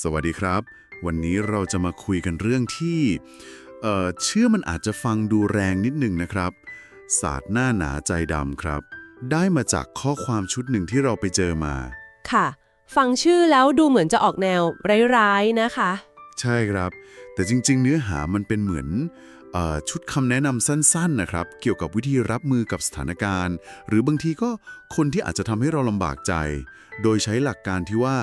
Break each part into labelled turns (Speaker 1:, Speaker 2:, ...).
Speaker 1: สวัสดีครับ วันนี้เราจะมาคุยกันเรื่องที่เอ่อเชื่อมันอาจจะฟังดูแรงนิดหนึ่งนะครับ ศาสตร์หน้าหนาใจดำครับ ได้มาจากข้อความชุดหนึ่งที่เราไปเจอมา
Speaker 2: ค่ะ ฟังชื่อแล้วดูเหมือนจะออกแนวร้ายๆนะคะ
Speaker 1: ใช่ครับ แต่จริง ๆ เนื้อหามันเป็นเหมือนเออชุดคำแนะนำสั้นๆนะครับ เกี่ยวกับวิธีรับมือกับสถานการณ์ หรือบางทีก็คนที่อาจจะทำให้เราลำบากใจ โดยใช้หลักการที่ว่า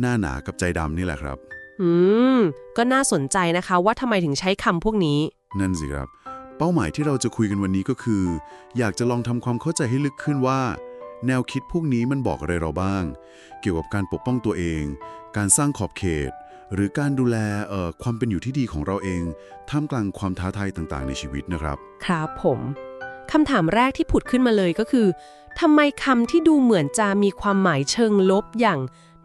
Speaker 1: หน้าหนากับใจดำนี่แหละครับ
Speaker 2: อืม ก็น่าสนใจนะคะว่าทำไมถึงใช้คำพวกนี้
Speaker 1: นั่นสิครับ เป้าหมายที่เราจะคุยกันวันนี้ก็คือ อยากจะลองทำความเข้าใจให้ลึกขึ้นว่า แนวคิดพวกนี้มันบอกอะไรเราบ้าง เกี่ยวกับการปกป้องตัวเอง การสร้างขอบเขต หรือการดูแลเอ่อความเป็นอยู่ที่ดีของเราเอง ท่ามกลางความท้าทายต่างๆ ในชีวิตนะครับ
Speaker 2: ครับผมคำถามแรกที่ผุดขึ้นมาเลยก็คือทำไมคำที่ดูเหมือนจะมีความหมายเชิงลบอย่าง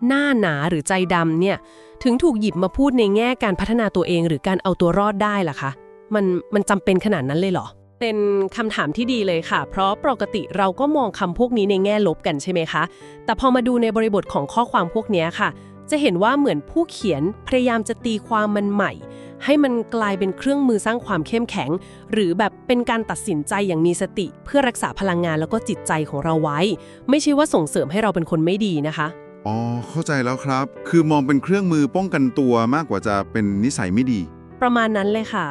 Speaker 2: หน้าหนาหรือใจดำเนี่ย ถึงถูกหยิบมาพูดในแง่การพัฒนาตัวเองหรือการเอาตัวรอดได้ล่ะคะ มันมันจำเป็นขนาดนั้นเลยเหรอ เป็นคำถามที่ดีเลยค่ะ เพราะปกติเราก็มองคำพวกนี้ในแง่ลบกันใช่ไหมคะ แต่พอมาดูในบริบทของข้อความพวกนี้ค่ะ จะเห็นว่าเหมือนผู้เขียนพยายามจะตีความมันใหม่ ให้มันกลายเป็นเครื่องมือสร้างความเข้มแข็ง หรือแบบเป็นการตัดสินใจอย่างมีสติ เพื่อรักษาพลังงานแล้วก็จิตใจของเราไว้ ไม่ใช่ว่าส่งเสริมให้เราเป็นคนไม่ดีนะคะ
Speaker 1: อ๋อ เข้าใจแล้วครับ คือมองเป็นเครื่องมือป้องกันตัวมากกว่าจะเป็นนิสัยไม่ดี
Speaker 2: ประมาณนั้นเลยค่ะ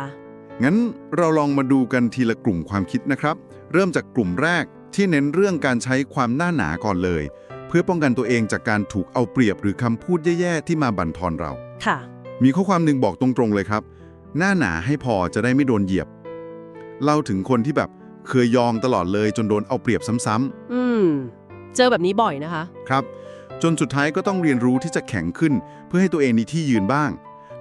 Speaker 1: งั้นเราลองมาดูกันทีละกลุ่มความคิดนะครับ เริ่มจากกลุ่มแรกที่เน้นเรื่องการใช้ความหน้าหนาก่อนเลย เพื่อป้องกันตัวเองจากการถูกเอาเปรียบหรือคำพูดแย่ๆที่มาบั่นทอนเรา
Speaker 2: ค่ะ
Speaker 1: มีข้อความหนึ่งบอกตรงๆเลยครับ หน้าหนาให้พอจะได้ไม่โดนเหยียบ เล่าถึงคนที่แบบเคยยองตลอดเลยจนโดนเอาเปรียบซ้ำ
Speaker 2: อืม เจอแบบนี้บ่อยนะคะ
Speaker 1: ๆครับ จนสุดท้ายก็ต้องเรียนรู้ที่จะแข็งขึ้น เพื่อให้ตัวเองมีที่ยืนบ้าง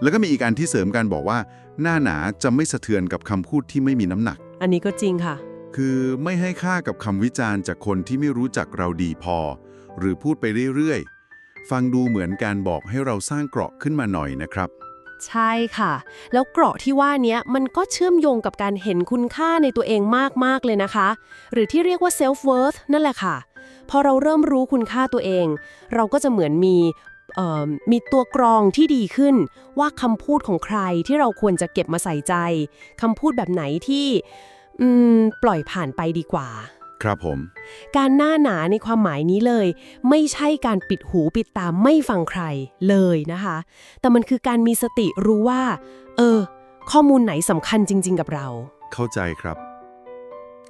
Speaker 1: แล้วก็มีอีกอันที่เสริมกันบอกว่า หน้าหนาจะไม่สะเทือนกับคำพูดที่ไม่มีน้ำหนัก
Speaker 2: อันนี้ก็จริงค่ะ
Speaker 1: คือไม่ให้ค่ากับคำวิจารณ์จากคนที่ไม่รู้จักเราดีพอ หรือพูดไปเรื่อยๆ ฟังดูเหมือนการบอกให้เราสร้างเกราะขึ้นมาหน่อยนะครับ
Speaker 2: ใช่ค่ะ แล้วเกราะที่ว่าเนี้ยมันก็เชื่อมโยงกับการเห็นคุณค่าในตัวเองมาก ๆ เลยนะคะ หรือที่เรียกว่า self worth นั่นแหละค่ะ พอเราเริ่มรู้คุณค่าตัวเอง เราก็จะเหมือนมีเอ่อมีตัวกรองที่ดีขึ้น ว่าคำพูดของใครที่เราควรจะเก็บมาใส่ใจคำพูดแบบไหนที่อืมปล่อยผ่านไปดีกว่า
Speaker 1: ครับผม
Speaker 2: การหน้าหนาในความหมายนี้เลย ไม่ใช่การปิดหูปิดตาไม่ฟังใครเลยนะคะ แต่มันคือการมีสติรู้ว่า เออ ข้อมูลไหนสำคัญจริง ๆ กับเรา
Speaker 1: เข้าใจครับ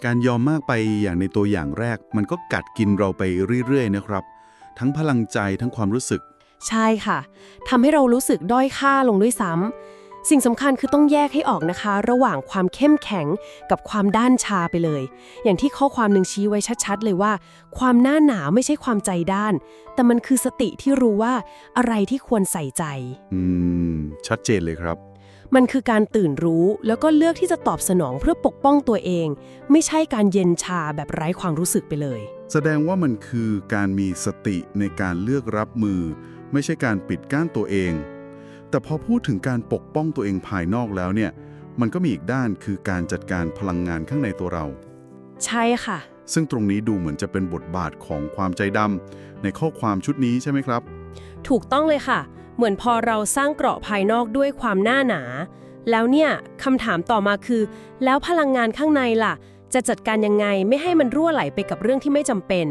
Speaker 1: การยอมมากไปอย่างในตัวอย่างแรก มันก็กัดกินเราไปเรื่อยๆนะครับ ทั้งพลังใจทั้งความรู้สึก
Speaker 2: ใช่ค่ะทำให้เรารู้สึกด้อยค่าลงด้วยซ้ำสิ่งสำคัญคือต้องแยกให้ออกนะคะ ระหว่างความเข้มแข็งกับความด้านชาไปเลย อย่างที่ข้อความหนึ่งชี้ไว้ชัดๆ เลยว่า ความหน้าหนาไม่ใช่ความใจด้าน แต่มันคือสติที่รู้ว่าอะไรที่ควรใส่ใจ
Speaker 1: อืม ชัดเจนเลยครับ
Speaker 2: มันคือการตื่นรู้แล้วก็เลือกที่จะตอบสนองเพื่อปกป้องตัวเอง ไม่ใช่การเย็นชาแบบไร้ความรู้สึกไปเลย
Speaker 1: แสดงว่ามันคือการมีสติในการเลือกรับมือ ไม่ใช่การปิดกั้นตัวเอง แต่พอพูดถึงการปกป้องตัวเองภายนอกแล้วเนี่ย มันก็มีอีกด้านคือการจัดการพลังงานข้างในตัวเรา
Speaker 2: ใช่ค่ะ
Speaker 1: ซึ่งตรงนี้ดูเหมือนจะเป็นบทบาทของความใจดำในข้อความชุดนี้ใช่ไหมครับ
Speaker 2: ถูกต้องเลยค่ะ เหมือนพอเราสร้างเกราะภายนอกด้วยความหน้าหนา แล้วเนี่ยคำถามต่อมาคือ แล้วพลังงานข้างในล่ะ จะจัดการยังไงไม่ให้มันรั่วไหลไปกับเรื่องที่ไม่จำเป็น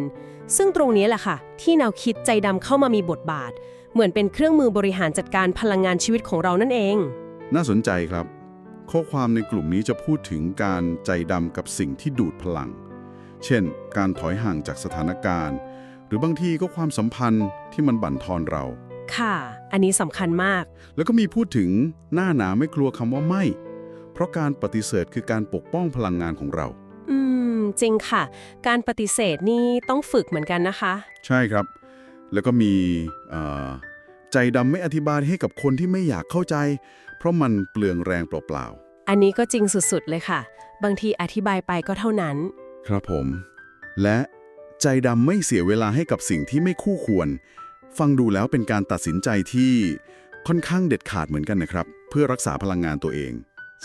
Speaker 2: ซึ่งตรงนี้แหละค่ะ ที่แนวคิดใจดำเข้ามามีบทบาท เหมือนเป็นเครื่องมือบริหารจัดการพลังงานชีวิตของเรานั่นเอง
Speaker 1: น่าสนใจครับ ข้อความในกลุ่มนี้จะพูดถึงการใจดำกับสิ่งที่ดูดพลัง เช่น การถอยห่างจากสถานการณ์ หรือบางทีก็ความสัมพันธ์ที่มันบั่นทอนเรา
Speaker 2: ค่ะ อันนี้สำคัญมาก
Speaker 1: แล้วก็มีพูดถึงหน้าหนาไม่กลัวคำว่าไม่ เพราะการปฏิเสธคือการปกป้องพลังงานของเรา
Speaker 2: อืม จริงค่ะ การปฏิเสธนี่ต้องฝึกเหมือนกันนะคะ
Speaker 1: ใช่ครับ แล้วก็มีเอ่อใจดำไม่อธิบายให้กับคนที่ไม่อยากเข้าใจ เพราะมันเปลืองแรงเปล่า
Speaker 2: อันนี้ก็จริงสุดๆเลยค่ะ บางทีอธิบายไปก็เท่านั้น
Speaker 1: ๆ ครับผม และใจดำไม่เสียเวลาให้กับสิ่งที่ไม่คู่ควร ฟังดูแล้วเป็นการตัดสินใจที่ค่อนข้างเด็ดขาดเหมือนกันนะครับ เพื่อรักษาพลังงานตัวเอง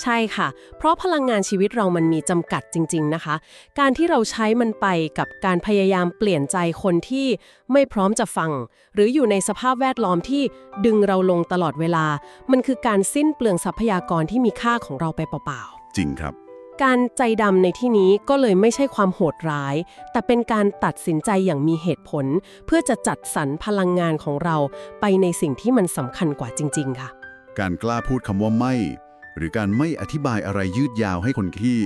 Speaker 2: ใช่ค่ะ เพราะพลังงานชีวิตเรามันมีจำกัดจริง ๆนะคะ การที่เราใช้มันไปกับการพยายามเปลี่ยนใจคนที่ไม่พร้อมจะฟัง หรืออยู่ในสภาพแวดล้อมที่ดึงเราลงตลอดเวลา มันคือการสิ้นเปลืองทรัพยากรที่มีค่าของเราไปเปล่าๆ
Speaker 1: จริงครับ
Speaker 2: การใจดำในที่นี้ก็เลยไม่ใช่ความโหดร้าย แต่เป็นการตัดสินใจอย่างมีเหตุผล เพื่อจะจัดสรรพลังงานของเราไปในสิ่งที่มันสำคัญกว่าจริง ๆ ค่ะ
Speaker 1: การกล้าพูดคำว่าไม่ หรือการไม่อธิบายอะไรยืดยาวให้คนที่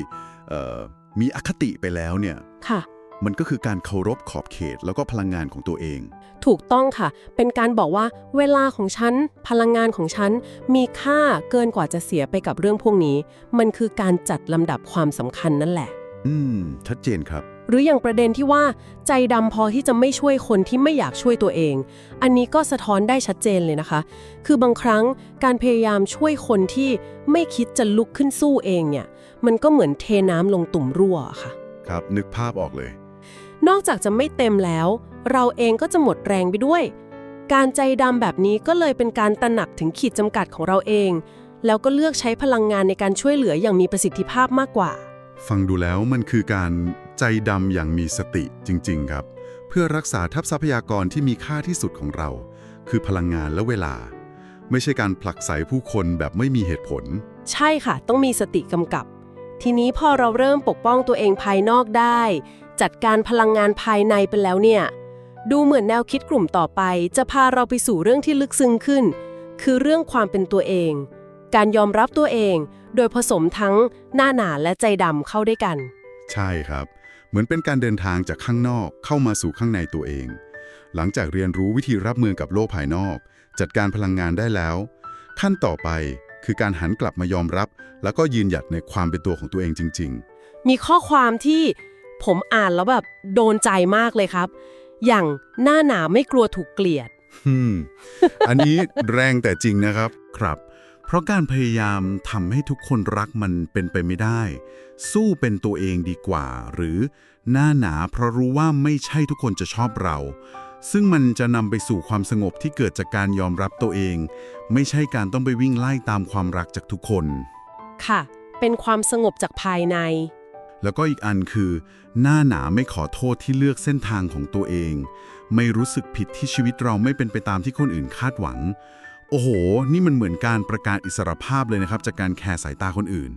Speaker 1: เอ่อมีอคติไปแล้วเนี่ย
Speaker 2: ค่ะ
Speaker 1: มันก็คือการเคารพขอบเขตแล้วก็พลังงานของตัวเอง
Speaker 2: ถูกต้องค่ะ เป็นการบอกว่าเวลาของฉัน พลังงานของฉัน มีค่าเกินกว่าจะเสียไปกับเรื่องพวกนี้ มันคือการจัดลำดับความสำคัญนั่นแหละ
Speaker 1: อืม ชัดเจนครับ
Speaker 2: หรืออย่างประเด็นที่ว่า ใจดำพอที่จะไม่ช่วยคนที่ไม่อยากช่วยตัวเอง อันนี้ก็สะท้อนได้ชัดเจนเลยนะคะ คือบางครั้งการพยายามช่วยคนที่ไม่คิดจะลุกขึ้นสู้เองเนี่ย มันก็เหมือนเทน้ำลงตุ่มรั่วค่ะ
Speaker 1: ครับ นึกภาพออกเลย
Speaker 2: นอกจากจะไม่เต็มแล้ว เราเองก็จะหมดแรงไปด้วย การใจดำแบบนี้ก็เลยเป็นการตระหนักถึงขีดจำกัดของเราเอง แล้วก็เลือกใช้พลังงานในการช่วยเหลืออย่างมีประสิทธิภาพมากกว่า
Speaker 1: ฟังดูแล้วมันคือการใจดำอย่างมีสติจริง ๆ ครับ เพื่อรักษาทัพทรัพยากรที่มีค่าที่สุดของเรา คือพลังงานและเวลา ไม่ใช่การผลักไสผู้คนแบบไม่มีเหตุผล
Speaker 2: ใช่ค่ะ ต้องมีสติกำกับ ทีนี้พอเราเริ่มปกป้องตัวเองภายนอกได้ จัดการพลังงานภายในไปแล้วเนี่ย ดูเหมือนแนวคิดกลุ่มต่อไป จะพาเราไปสู่เรื่องที่ลึกซึ้งขึ้น คือเรื่องความเป็นตัวเอง การยอมรับตัวเอง โดยผสมทั้งหน้าหนาและใจดำเข้าด้วยกัน
Speaker 1: ใช่ครับ เหมือนเป็นการเดินทางจากข้างนอกเข้ามาสู่ข้างในตัวเอง หลังจากเรียนรู้วิธีรับมือกับโลกภายนอก จัดการพลังงานได้แล้ว ขั้นต่อไปคือการหันกลับมายอมรับ แล้วก็ยืนหยัดในความเป็นตัวของตัวเองจริง
Speaker 2: มีข้อความที่ ผมอ่านแล้วแบบโดนใจมากเลยครับ อย่างหน้าหนาไม่กลัวถูกเกลียด
Speaker 1: ๆฮึมอันนี้แรงแต่จริงนะครับครับ เพราะการพยายามทำให้ทุกคนรักมันเป็นไปไม่ได้ สู้เป็นตัวเองดีกว่า หรือหน้าหนาเพราะรู้ว่าไม่ใช่ทุกคนจะชอบเรา ซึ่งมันจะนำไปสู่ความสงบที่เกิดจากการยอมรับตัวเอง ไม่ใช่การต้องไปวิ่งไล่ตามความรักจากทุกคน
Speaker 2: ค่ะ เป็นความสงบจากภายใน
Speaker 1: แล้วก็อีกอันคือ หน้าหนาไม่ขอโทษที่เลือกเส้นทางของตัวเอง ไม่รู้สึกผิดที่ชีวิตเราไม่เป็นไปตามที่คนอื่นคาดหวัง โอ้โห นี่มันเหมือนการประกาศอิสรภาพเลยนะครับ จากการแคร์สายตาคนอื่น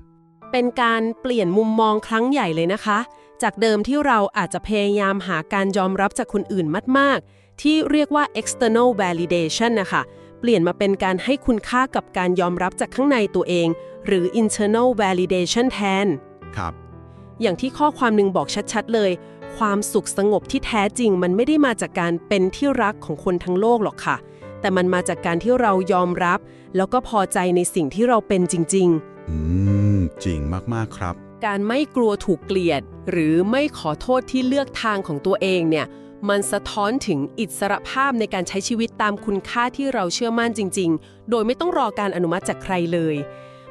Speaker 2: เป็นการเปลี่ยนมุมมองครั้งใหญ่เลยนะคะ จากเดิมที่เราอาจจะพยายามหาการยอมรับจากคนอื่นมาก ๆ ที่เรียกว่า external validation นะคะเปลี่ยนมาเป็นการให้คุณค่ากับการยอมรับจากข้างในตัวเอง หรือ internal validation แทน
Speaker 1: ครับ
Speaker 2: อย่างที่ข้อความหนึ่งบอกชัดๆ เลย ความสุขสงบที่แท้จริง มันไม่ได้มาจากการเป็นที่รักของคนทั้งโลกหรอกค่ะ แต่มันมาจากการที่เรายอมรับ แล้วก็พอใจในสิ่งที่เราเป็นจริง ๆ
Speaker 1: อืม จริงมากๆครับ
Speaker 2: การไม่กลัวถูกเกลียด หรือไม่ขอโทษที่เลือกทางของตัวเองเนี่ย มันสะท้อนถึงอิสรภาพในการใช้ชีวิตตามคุณค่าที่เราเชื่อมั่นจริง ๆ โดยไม่ต้องรอการอนุมัติจากใครเลย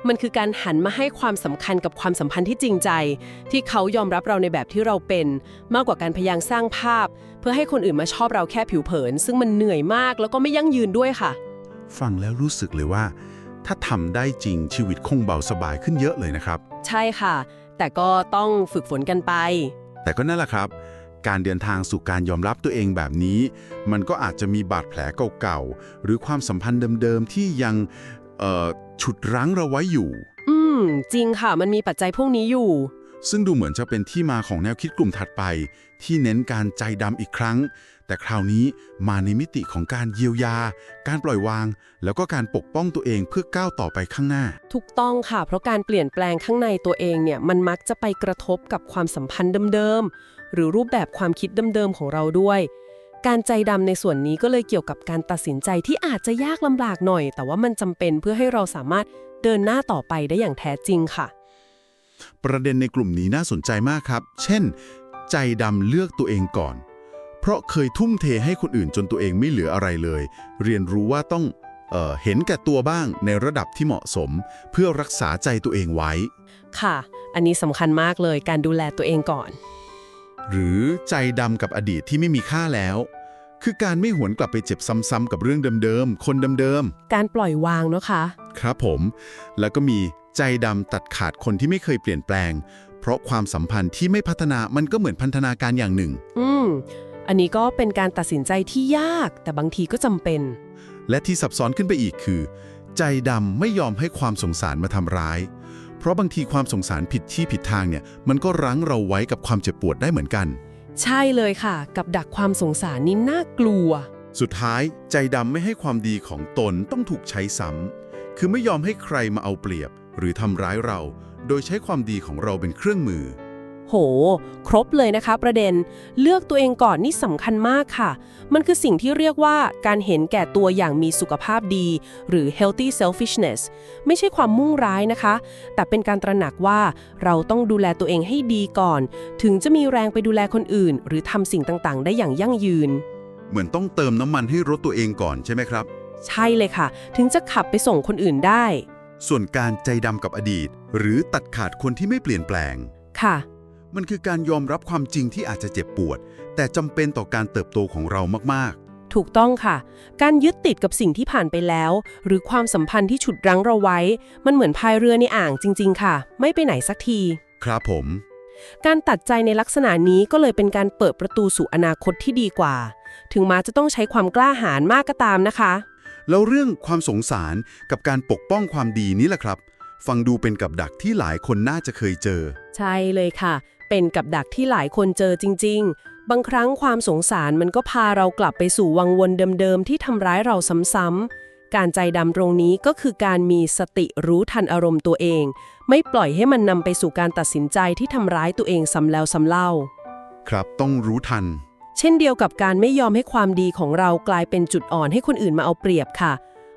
Speaker 2: มันคือการหันมาให้ความสำคัญกับความสัมพันธ์ที่จริงใจ ที่เขายอมรับเราในแบบที่เราเป็น มากกว่าการพยายามสร้างภาพ เพื่อให้คนอื่นมาชอบเราแค่ผิวเผิน ซึ่งมันเหนื่อยมากแล้วก็ไม่ยั่งยืนด้วยค่ะ
Speaker 1: ฟังแล้วรู้สึกเลยว่า ถ้าทำได้จริงชีวิตคงเบาสบายขึ้นเยอะเลยนะครับ
Speaker 2: ใช่ค่ะ แต่ก็ต้องฝึกฝนกันไป
Speaker 1: แต่ก็นั่นแหละครับการเดินทางสู่การยอมรับตัวเองแบบนี้ มันก็อาจจะมีบาดแผลเก่าๆ หรือความสัมพันธ์เดิมๆ ที่ยังเอ่อ ฉุดรั้งเราไว้อยู่
Speaker 2: อืม จริงค่ะ มันมีปัจจัยพวกนี้อยู่
Speaker 1: ซึ่งดูเหมือนจะเป็นที่มาของแนวคิดกลุ่มถัดไป ที่เน้นการใจดำอีกครั้ง แต่คราวนี้มาในมิติของการเยียวยา การปล่อยวาง แล้วก็การปกป้องตัวเองเพื่อก้าวต่อไปข้างหน้า
Speaker 2: ถูกต้องค่ะ เพราะการเปลี่ยนแปลงข้างในตัวเองเนี่ย มันมักจะไปกระทบกับความสัมพันธ์เดิมๆ หรือรูปแบบความคิดเดิมๆ ของเราด้วย การใจดำในส่วนนี้ก็เลยเกี่ยวกับการตัดสินใจที่อาจจะยากลำบากหน่อย แต่ว่ามันจำเป็นเพื่อให้เราสามารถเดินหน้าต่อไปได้อย่างแท้จริงค่ะ
Speaker 1: ประเด็นในกลุ่มนี้น่าสนใจมากครับ เช่น ใจดำเลือกตัวเองก่อน เพราะเคยทุ่มเทให้คนอื่นจนตัวเองไม่เหลืออะไรเลย เรียนรู้ว่าต้องเออเห็นแก่ตัวบ้างในระดับที่เหมาะสม เพื่อรักษาใจตัวเองไว้
Speaker 2: ค่ะ อันนี้สำคัญมากเลยการดูแลตัวเองก่อน
Speaker 1: หรือใจดำกับอดีตที่ไม่มีค่าแล้ว คือการไม่หวนกลับไปเจ็บซ้ำๆกับเรื่องเดิมๆ คนเดิม
Speaker 2: การปล่อยวางเนาะคะ
Speaker 1: ๆ ครับผม แล้วก็มีใจดำตัดขาดคนที่ไม่เคยเปลี่ยนแปลง เพราะความสัมพันธ์ที่ไม่พัฒนามันก็เหมือนพันธนาการอย่างหนึ่ง
Speaker 2: อืม อันนี้ก็เป็นการตัดสินใจที่ยาก แต่บางทีก็จำเป็น
Speaker 1: และที่ซับซ้อนขึ้นไปอีกคือ ใจดำไม่ยอมให้ความสงสารมาทำร้าย เพราะบางทีความสงสารผิดที่ผิดทางเนี่ยมันก็รั้งเราไว้กับความเจ็บปวดได้เหมือนกัน
Speaker 2: ใช่เลยค่ะ กับดักความสงสารนี่น่ากลัว
Speaker 1: สุดท้ายใจดำไม่ให้ความดีของตนต้องถูกใช้ซ้ำคือไม่ยอมให้ใครมาเอาเปรียบ หรือทำร้ายเรา โดยใช้ความดีของเราเป็นเครื่องมือ
Speaker 2: โห ครบเลยนะคะประเด็น เลือกตัวเองก่อนนี่สำคัญมากค่ะ มันคือสิ่งที่เรียกว่าการเห็นแก่ตัวอย่างมีสุขภาพดี หรือ healthy selfishness ไม่ใช่ความมุ่งร้ายนะคะ แต่เป็นการตระหนักว่าเราต้องดูแลตัวเองให้ดีก่อน ถึงจะมีแรงไปดูแลคนอื่น หรือทำสิ่งต่างๆ ได้อย่างยั่งยืน
Speaker 1: เหมือนต้องเติมน้ำมันให้รถตัวเองก่อนใช่ไหมครับ
Speaker 2: ใช่เลยค่ะ ถึงจะขับไปส่งคนอื่นได้
Speaker 1: ส่วนการใจดำกับอดีต หรือตัดขาดคนที่ไม่เปลี่ยนแปลง
Speaker 2: ค่ะ
Speaker 1: มันคือการยอมรับความจริงที่อาจจะเจ็บปวด แต่จำเป็นต่อการเติบโตของเรามาก
Speaker 2: ถูกต้องค่ะ การยึดติดกับสิ่งที่ผ่านไปแล้ว หรือความสัมพันธ์ที่ฉุดรั้งเราไว้ มันเหมือนพายเรือในอ่างจริง ๆ ค่ะ ไม่ไปไหนสักที
Speaker 1: ๆครับผม
Speaker 2: การตัดใจในลักษณะนี้ก็เลยเป็นการเปิดประตูสู่อนาคตที่ดีกว่า ถึงแม้จะต้องใช้ความกล้าหาญมากก็ตามนะคะ
Speaker 1: แล้วเรื่องความสงสารกับการปกป้องความดีนี่แหละครับฟังดูเป็นกับดักที่หลายคนน่าจะเคยเจอ
Speaker 2: ใช่เลยค่ะ เป็นกับดักที่หลายคนเจอจริง ๆ บางครั้งความสงสารมันก็พาเรากลับไปสู่วังวนเดิมๆ ที่ทำร้ายเราซ้ำๆ การใจดำตรงนี้ก็คือการมีสติรู้ทันอารมณ์ตัวเอง ไม่ปล่อยให้มันนำไปสู่การตัดสินใจที่ทำร้ายตัวเองซ้ำแล้วซ้ำเล่า
Speaker 1: ครับต้องรู้ทัน
Speaker 2: เช่นเดียวกับการไม่ยอมให้ความดีของเรากลายเป็นจุดอ่อนให้คนอื่นมาเอาเปรียบค่ะ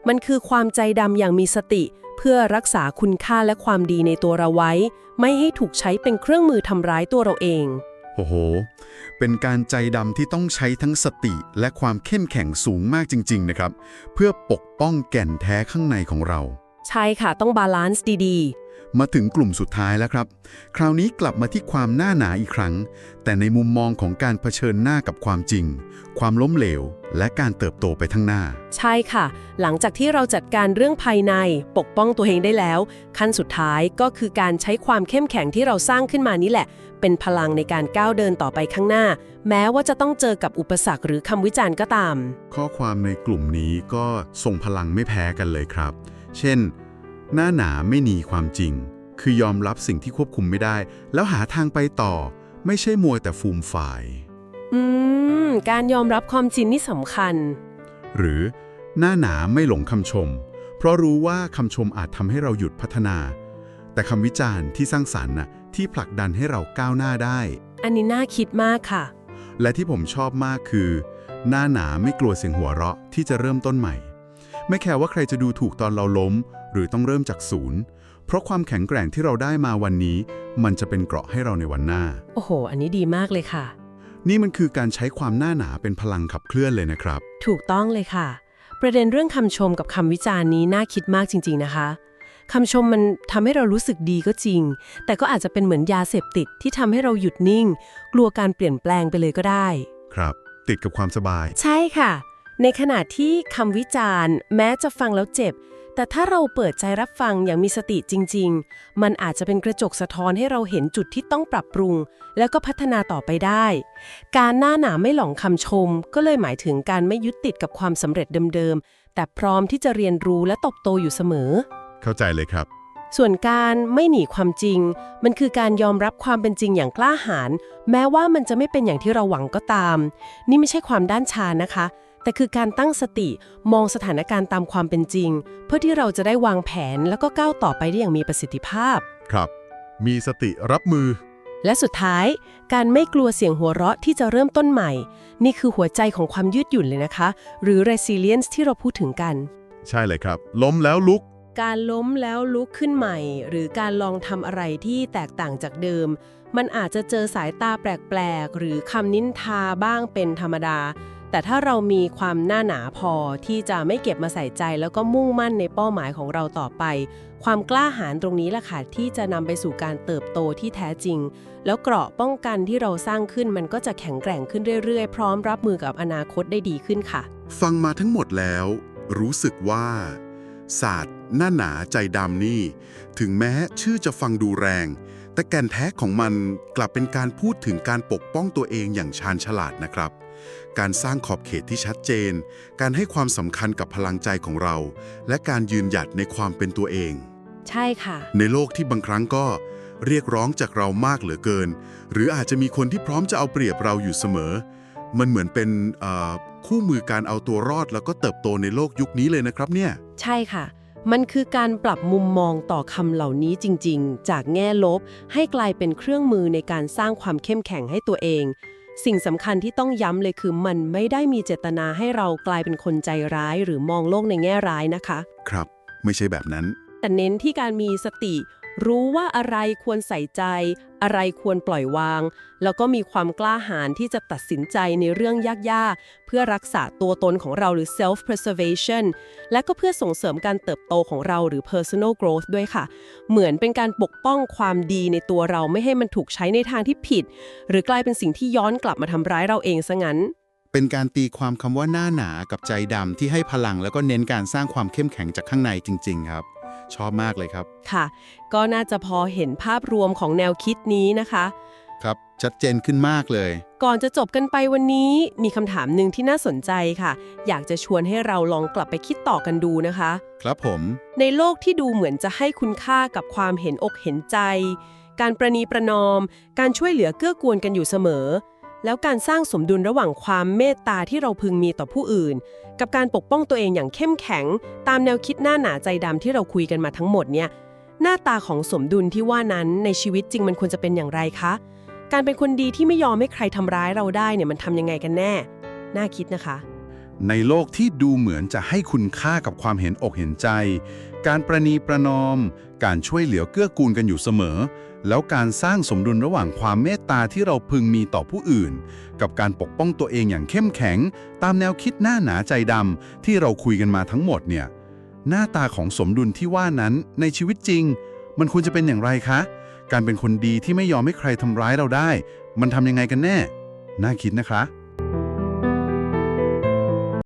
Speaker 2: มันคือความใจดำอย่างมีสติ เพื่อรักษาคุณค่าและความดีในตัวเราไว้ ไม่ให้ถูกใช้เป็นเครื่องมือทำร้ายตัวเราเอง
Speaker 1: โอ้โห เป็นการใจดำที่ต้องใช้ทั้งสติและความเข้มแข็งสูงมากจริง ๆ นะครับ เพื่อปกป้องแก่นแท้ข้างในของเรา
Speaker 2: ใช่ค่ะต้องบาลานซ์ดี
Speaker 1: มาถึงกลุ่มสุดท้ายแล้วครับ คราวนี้กลับมาที่ความหน้าหนาอีกครั้ง แต่ในมุมมองของการเผชิญหน้ากับความจริง ความล้มเหลว และการเติบโตไปข้างหน้า
Speaker 2: ๆใช่ค่ะ หลังจากที่เราจัดการเรื่องภายใน ปกป้องตัวเองได้แล้ว ขั้นสุดท้ายก็คือการใช้ความเข้มแข็งที่เราสร้างขึ้นมานี่แหละ เป็นพลังในการก้าวเดินต่อไปข้างหน้า แม้ว่าจะต้องเจอกับอุปสรรคหรือคำวิจารณ์ก็ตาม
Speaker 1: ข้อความในกลุ่มนี้ก็ส่งพลังไม่แพ้กันเลยครับ เช่น หน้าหนาไม่หนีความจริง คือยอมรับสิ่งที่ควบคุมไม่ได้ แล้วหาทางไปต่อ ไม่ใช่มัวแต่ฟูมฝ่าย
Speaker 2: อืม การยอมรับความจริงนี่สำคัญ
Speaker 1: หรือหน้าหนาไม่หลงคำชม เพราะรู้ว่าคำชมอาจทำให้เราหยุดพัฒนา แต่คำวิจารณ์ที่สร้างสรรค์น่ะที่ผลักดันให้เราก้าวหน้าได้
Speaker 2: อันนี้น่าคิดมากค่ะ
Speaker 1: และที่ผมชอบมากคือ หน้าหนาไม่กลัวเสียงหัวเราะที่จะเริ่มต้นใหม่ ไม่แคร์ว่าใครจะดูถูกตอนเราล้ม หรือต้องเริ่มจากศูนย์ เพราะความแข็งแกร่งที่เราได้มาวันนี้ มันจะเป็นเกราะให้เราในวันหน้า
Speaker 2: โอ้โห อันนี้ดีมากเลยค่ะ
Speaker 1: นี่มันคือการใช้ความหน้าหนาเป็นพลังขับเคลื่อนเลยนะครับ
Speaker 2: ถูกต้องเลยค่ะ ประเด็นเรื่องคำชมกับคำวิจารณ์นี้น่าคิดมากจริง ๆนะคะคำชมมันทำให้เรารู้สึกดีก็จริง แต่ก็อาจจะเป็นเหมือนยาเสพติดที่ทำให้เราหยุดนิ่ง กลัวการเปลี่ยนแปลงไปเลยก็ได้
Speaker 1: ครับ ติดกับความสบาย
Speaker 2: ใช่ค่ะ ในขณะที่คำวิจารณ์ แม้จะฟังแล้วเจ็บ แต่ถ้าเราเปิดใจรับฟังอย่างมีสติจริง ๆ มันอาจจะเป็นกระจกสะท้อนให้เราเห็นจุดที่ต้องปรับปรุง แล้วก็พัฒนาต่อไปได้ การหน้าหนาไม่หลงคำชม ก็เลยหมายถึงการไม่ยึดติดกับความสำเร็จเดิมๆ แต่พร้อมที่จะเรียนรู้และเตบโตอยู่เสมอ
Speaker 1: เข้าใจเลยครับ
Speaker 2: ส่วนการไม่หนีความจริง มันคือการยอมรับความเป็นจริงอย่างกล้าหาญแม้ว่ามันจะไม่เป็นอย่างที่เราหวังก็ตาม นี่ไม่ใช่ความด้านชานะคะ แต่คือการตั้งสติมองสถานการณ์ตามความเป็นจริง เพื่อที่เราจะได้วางแผนแล้วก็ก้าวต่อไปได้อย่างมีประสิทธิภาพ
Speaker 1: ครับ มีสติรับมือ
Speaker 2: และสุดท้าย การไม่กลัวเสียงหัวเราะที่จะเริ่มต้นใหม่ นี่คือหัวใจของความยืดหยุ่นเลยนะคะ หรือ resilience ที่เราพูดถึงกัน
Speaker 1: ใช่เลยครับ ล้มแล้วลุก
Speaker 2: การล้มแล้วลุกขึ้นใหม่ หรือการลองทำอะไรที่แตกต่างจากเดิม มันอาจจะเจอสายตาแปลกๆ หรือคำนินทาบ้างเป็นธรรมดา แต่ถ้าเรามีความหน้าหนาพอที่จะไม่เก็บมาใส่ใจ แล้วก็มุ่งมั่นในเป้าหมายของเราต่อไป ความกล้าหาญตรงนี้แหละค่ะที่จะนำไปสู่การเติบโตที่แท้จริง แล้วเกราะป้องกันที่เราสร้างขึ้นมันก็จะแข็งแกร่งขึ้นเรื่อยๆ พร้อมรับมือกับอนาคตได้ดีขึ้นค่ะ
Speaker 1: ฟังมาทั้งหมดแล้ว รู้สึกว่าศาสตร์หน้าหนาใจดำนี่ ถึงแม้ชื่อจะฟังดูแรง แต่แก่นแท้ของมันกลับเป็นการพูดถึงการปกป้องตัวเองอย่างชาญฉลาดนะครับ การสร้างขอบเขตที่ชัดเจน การให้ความสำคัญกับพลังใจของเรา และการยืนหยัดในความเป็นตัวเอง
Speaker 2: ใช่ค่ะ
Speaker 1: ในโลกที่บางครั้งก็เรียกร้องจากเรามากเหลือเกิน หรืออาจจะมีคนที่พร้อมจะเอาเปรียบเราอยู่เสมอ มันเหมือนเป็นเอ่อคู่มือการเอาตัวรอดแล้วก็เติบโตในโลกยุคนี้เลยนะครับเนี่ย
Speaker 2: ใช่ค่ะ มันคือการปรับมุมมองต่อคำเหล่านี้จริง ๆ จากแง่ลบให้กลายเป็นเครื่องมือในการสร้างความเข้มแข็งให้ตัวเอง สิ่งสำคัญที่ต้องย้ำเลยคือมันไม่ได้มีเจตนาให้เรากลายเป็นคนใจร้าย หรือมองโลกในแง่ร้ายนะคะ
Speaker 1: ครับ ไม่ใช่แบบนั้น
Speaker 2: แต่เน้นที่การมีสติ รู้ว่าอะไรควรใส่ใจ อะไรควรปล่อยวาง แล้วก็มีความกล้าหาญที่จะตัดสินใจในเรื่องยากๆ เพื่อรักษาตัวตนของเราหรือ self preservation และก็เพื่อส่งเสริมการเติบโตของเราหรือ personal growth ด้วยค่ะ เหมือนเป็นการปกป้องความดีในตัวเราไม่ให้มันถูกใช้ในทางที่ผิด หรือกลายเป็นสิ่งที่ย้อนกลับมาทำร้ายเราเองซะงั้น
Speaker 3: เป็นการตีความคำว่าหน้าหนากับใจดำที่ให้พลังแล้วก็เน้นการสร้างความเข้มแข็งจากข้างในจริง ๆ ครับ ชอบมากเลยครับ
Speaker 2: ค่ะ ก็น่าจะพอเห็นภาพรวมของแนวคิดนี้นะคะ
Speaker 3: ครับชัดเจนขึ้นมากเลย
Speaker 2: ก่อนจะจบกันไปวันนี้มีคำถามหนึ่งที่น่าสนใจค่ะ อยากจะชวนให้เราลองกลับไปคิดต่อกันดูนะคะ
Speaker 3: ครับผม
Speaker 2: ในโลกที่ดูเหมือนจะให้คุณค่ากับความเห็นอกเห็นใจ การประนีประนอม การช่วยเหลือเกื้อกูลกันอยู่เสมอ แล้วการสร้างสมดุลระหว่างความเมตตาที่เราพึงมีต่อผู้อื่น กับการปกป้องตัวเองอย่างเข้มแข็ง ตามแนวคิดหน้าหนาใจดำที่เราคุยกันมาทั้งหมดเนี่ยหน้าตาของสมดุลที่ว่านั้นในชีวิตจริงมันควรจะเป็นอย่างไรคะ การเป็นคนดีที่ไม่ยอมให้ใครทำร้ายเราได้เนี่ยมันทำยังไงกันแน่ น่าคิดนะคะ
Speaker 3: ในโลกที่ดูเหมือนจะให้คุณค่ากับความเห็นอกเห็นใจ การประนีประนอม การช่วยเหลือเกื้อกูลกันอยู่เสมอ แล้วการสร้างสมดุลระหว่างความเมตตาที่เราพึงมีต่อผู้อื่น กับการปกป้องตัวเองอย่างเข้มแข็ง ตามแนวคิดหน้าหนาใจดำที่เราคุยกันมาทั้งหมดเนี่ย หน้าตาของสมดุลที่ว่านั้นในชีวิตจริง มันควรจะเป็นอย่างไรคะ การเป็นคนดีที่ไม่ยอมให้ใครทำร้ายเราได้ มันทำยังไงกันแน่ น่าคิดนะคะ